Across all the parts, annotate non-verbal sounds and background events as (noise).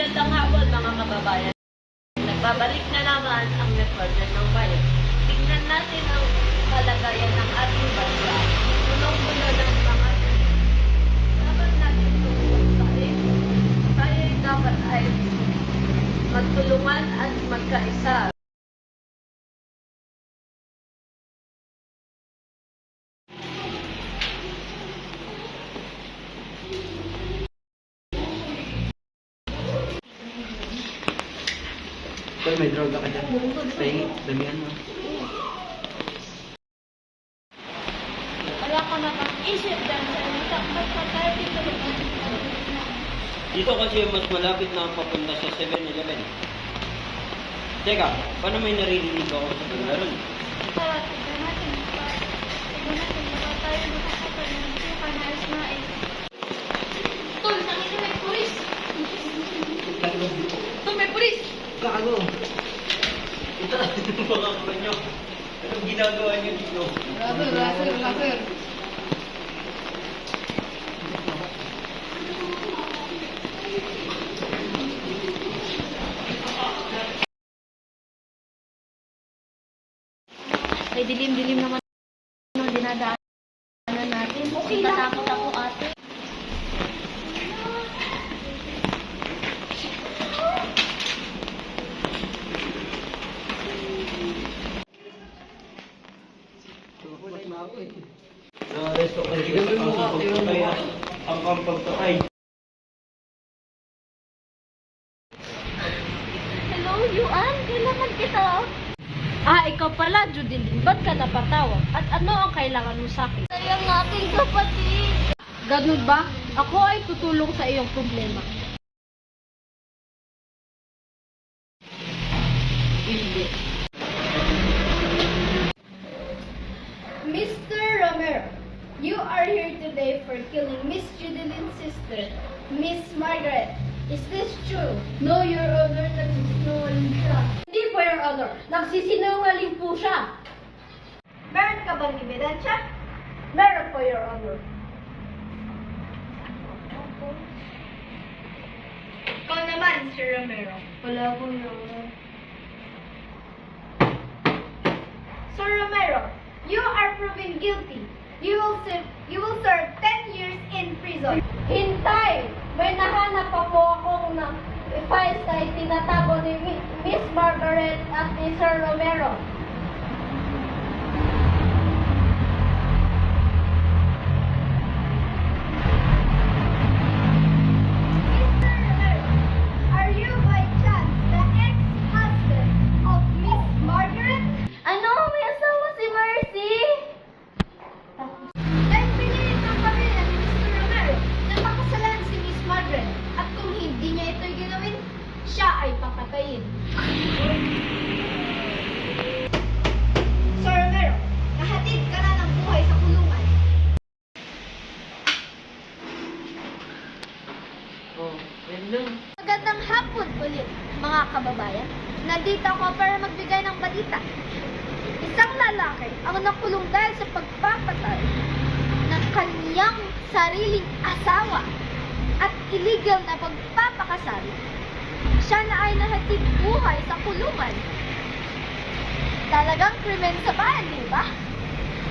Magandang hapon mga kababayan. Nagbabalik na naman ang reporter ng bayan. Tingnan natin ang kalagayan ng ating bansa. Punong-puno ng mga dapat natin tutusain. Tayo dapat ay magtulungan at magkaisa. Tol, may droga ka dyan. Pahingi, damihan mo. Wala ka na bang isip dahil sa inyo. Ba't pa tayo dito Dito kasi mas malapit na ang papunta sa 7-Eleven. Teka, paano may naririnig ako sa paglaron? Tara, tignan natin. Tignan natin, baka tayo makakapag ng kanais na eh. Tol, Gago! Ito (laughs) ang mga kabanyo. Anong ginagawa niyo dito? Brother, brother, brother. Ay, dilim-dilim naman ang dinadaanan natin. Okay Natatakot ako Na-arresto kayo. Ang pagpapay. Ang pagpapay. Hello, Yuan. Kailangan kita. Ah, ikaw pala, Judilyn. Ba't ka napatawag? At ano ang kailangan mo sa akin? Kaya ang aking kapatid. Ganun ba? Ako ay tutulong sa iyong problema. You are here today for killing Miss Judelyn's sister, Miss Margaret. Is this true? No, Your Honor, nagsisinungaling siya. Hindi po, Your Honor. Nagsisinungaling po siya. Meron ka bang ebidensya? Meron po, Your Honor. Ikaw naman, Sir Romero. Wala po, Your Honor. Sir Romero, you are proven guilty. You will serve, you will serve 10 years in prison. Hintay! May nahanap pa po akong na files na itinatago ni Mi- Miss Margaret at ni Sir Oh. Magandang hapon ulit, mga kababayan. Nandito ako para magbigay ng balita. Isang lalaki ang nakulong dahil sa pagpapatay ng kaniyang sariling asawa at illegal na pagpapakasal. Siya na ay nahatid buhay sa kulungan. Talagang krimen sa bayan, di ba?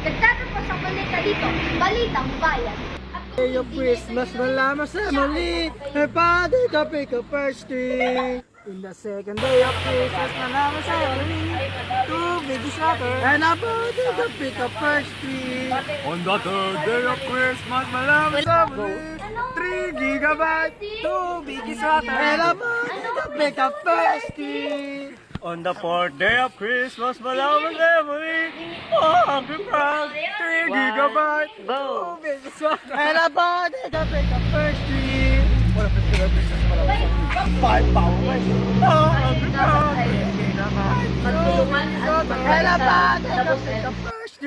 Nagtatapos ang balita dito, Balitang Bayan. Niya Christmas, malaman sa muli. Her father, the pick up first tree. In the second day of Christmas, malaman sa muli. Two big shutter. And a body, the pick up first tree. On the third day of Christmas, malaman sa muli. Three gigabyte, two big shutter. And a body, the pick up first tree. On the fourth day of Christmas, malaman sa muli. Oh, Frog, three gigabyte, two big shutter. And a body, the pick up first tree. Wala pa sila business malaman sa muli. Five power. Oh, Hungry Frog, three gigabyte, two Magtulungan big at shutter. And a magkaisa. body, the pick up first